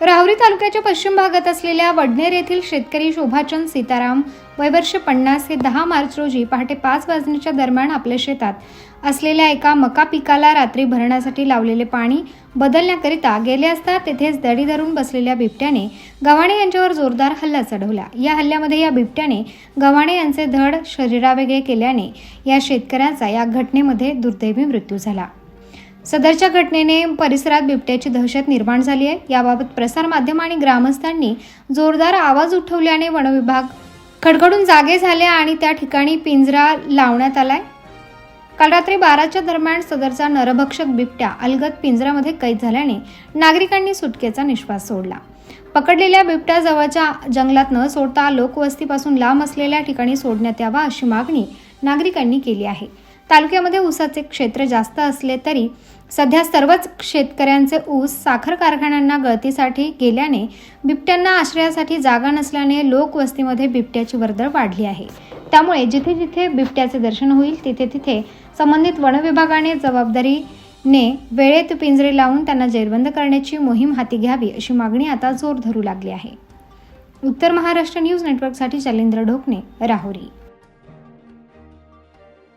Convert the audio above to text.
राहुरी तालुक्याच्या पश्चिम भागात असलेल्या वडनेर येथील शेतकरी शोभाचंद सीताराम वयवर्ष पन्नास हे दहा मार्च रोजी पहाटे पाच वाजण्याच्या दरम्यान आपल्या शेतात असलेल्या एका मका पिकाला रात्री भरण्यासाठी लावलेले पाणी बदलण्याकरिता गेले असता तेथेच दडी धरून बसलेल्या बिबट्याने गव्हाणे यांच्यावर जोरदार हल्ला चढवला. या हल्ल्यामध्ये या बिबट्याने गव्हाणे यांचे धड शरीरावेगळे केल्याने या शेतकऱ्याचा या घटनेमध्ये दुर्दैवी मृत्यू झाला. सदरच्या घटनेने परिसरात बिबट्याची दहशत निर्माण झाली आहे. याबाबत प्रसारमाध्यम आणि ग्रामस्थांनी जोरदार आवाज उठवल्याने वनविभाग खडखडून जागे झाले आणि त्या ठिकाणी पिंजरा लावण्यात आलाय. काल रात्री बाराच्या दरम्यान सदरचा नरभक्षक बिबट्या अलगद पिंजऱ्यामध्ये कैद झाल्याने नागरिकांनी सुटकेचा निश्वास सोडला. पकडलेल्या बिबट्या जवळच्या जंगलात न सोडता लोकवस्तीपासून लांब असलेल्या ठिकाणी सोडण्यात यावा अशी मागणी नागरिकांनी केली आहे. तालुक्यामध्ये ऊसाचे क्षेत्र जास्त असले तरी सध्या सर्वच शेतकऱ्यांचे ऊस साखर कारखान्यांना गळतीसाठी गेल्याने बिबट्यांना आश्रयासाठी जागा नसल्याने लोकवस्तीमध्ये बिबट्याची वर्दळ वाढली आहे. त्यामुळे जिथे जिथे बिबट्याचे दर्शन होईल तिथे तिथे संबंधित वनविभागाने जबाबदारीने वेळेत पिंजरे लावून त्यांना जेरबंद करण्याची मोहीम हाती घ्यावी अशी मागणी आता जोर धरू लागली आहे. उत्तर महाराष्ट्र न्यूज नेटवर्कसाठी शैलेंद्र ढोकणे राहुरी.